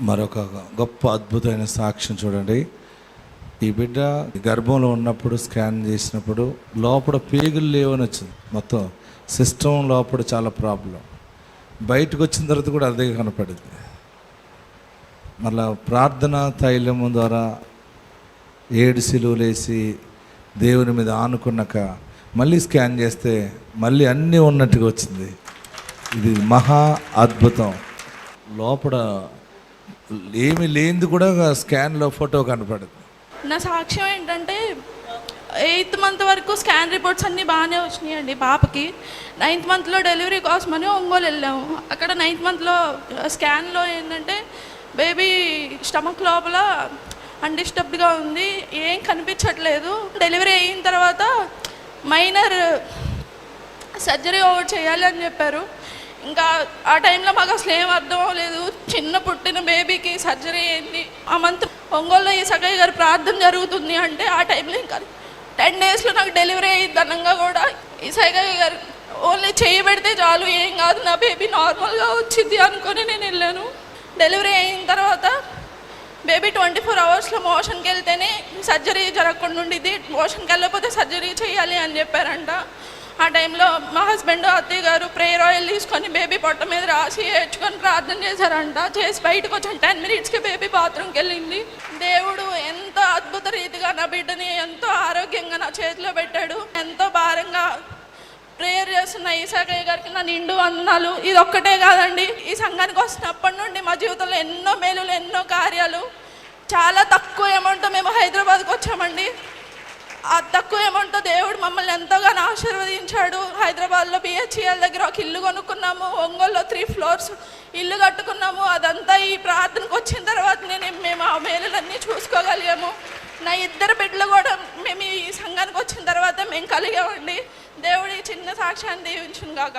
మరొక గొప్ప అద్భుతమైన సాక్ష్యం చూడండి. ఈ బిడ్డ గర్భంలో ఉన్నప్పుడు స్కాన్ చేసినప్పుడు లోపల పేగులు లేవని వచ్చింది. మొత్తం సిస్టమ్ లోపల చాలా ప్రాబ్లం. బయటకు వచ్చిన తర్వాత కూడా అదే కనపడింది. మళ్ళా ప్రార్థన తైలము ద్వారా ఏడు సిలువలేసి దేవుని మీద ఆనుకున్నాక మళ్ళీ స్కాన్ చేస్తే మళ్ళీ అన్నీ ఉన్నట్టుగా వచ్చింది. ఇది మహా అద్భుతం. లోపల ఏమి లేనిది కూడా స్కాన్లో ఫోటో కనపడదు. నా సాక్ష్యం ఏంటంటే ఎయిత్ మంత్ వరకు స్కాన్ రిపోర్ట్స్ అన్నీ బాగానే వచ్చినాయండి పాపకి. నైన్త్ మంత్లో డెలివరీ కోసమని ఒంగోలు వెళ్ళాము. అక్కడ నైన్త్ మంత్లో స్కాన్లో ఏంటంటే బేబీ స్టమక్ లోపల అన్డిస్టర్బ్డ్గా ఉంది ఏం కనిపించట్లేదు. డెలివరీ అయిన తర్వాత మైనర్ సర్జరీ ఓవర్ చేయాలి అని చెప్పారు. ఇంకా ఆ టైంలో మాకు అసలు ఏం అర్థం అవ్వలేదు చిన్న పుట్టిన బేబీకి సర్జరీ అయింది ఆ మంత్ ఒంగోలులో ఈ సగయ్య గారు ప్రార్థన జరుగుతుంది అంటే ఆ టైంలో ఇంకా టెన్ డేస్లో నాకు డెలివరీ అయ్యింది అనంగా కూడా ఈ సగయ్య గారు ఓన్లీ చేయి పెడితే చాలు ఏం కాదు నా బేబీ నార్మల్గా వచ్చింది అనుకొని నేను వెళ్ళాను. డెలివరీ అయిన తర్వాత బేబీ ట్వంటీ ఫోర్ అవర్స్లో మోషన్కి వెళ్తేనే సర్జరీ జరగకుండా ఉండిద్ది. మోషన్కి వెళ్ళకపోతే సర్జరీ చేయాలి అని చెప్పారంట. ఆ టైంలో మా హస్బెండ్ అత్తయ్య గారు ప్రేయర్ ఆయిల్ తీసుకొని బేబీ పొట్ట మీద రాసి ఏడ్చుకొని ప్రార్థన చేశారంట. చేసి బయటకు వచ్చాను. టెన్ మినిట్స్కి బేబీ బాత్రూమ్కి వెళ్ళింది. దేవుడు ఎంతో అద్భుత రీతిగా నా బిడ్డని ఎంతో ఆరోగ్యంగా నా చేతిలో పెట్టాడు. ఎంతో భారంగా ప్రేయర్ చేస్తున్న ఈసాకయ్య గారికి నా నిండు వందనాలు. ఇది ఒక్కటే కాదండి. ఈ సంఘానికి వస్తున్నప్పటి నుండి మా జీవితంలో ఎన్నో మేలులు ఎన్నో కార్యాలు. చాలా తక్కువ అమౌంట్ మేము హైదరాబాద్కి వచ్చామండి. తక్కువ అమౌంట్తో దేవుడు మమ్మల్ని ఎంతగానో ఆశీర్వదించాడు. హైదరాబాద్లో బిహెచ్ఎల్ దగ్గర ఒక ఇల్లు కొనుక్కున్నాము. ఒంగోలులో త్రీ ఫ్లోర్స్ ఇల్లు కట్టుకున్నాము. అదంతా ఈ ప్రార్థనకు వచ్చిన తర్వాత నేను మేము ఆ మేలులన్నీ చూసుకోగలిగాము. నా ఇద్దరు బిడ్డలు కూడా మేము ఈ సంఘానికి వచ్చిన తర్వాత మేము కలిగామండి. దేవుడి చిన్న సాక్ష్యాన్ని దీవించుగాక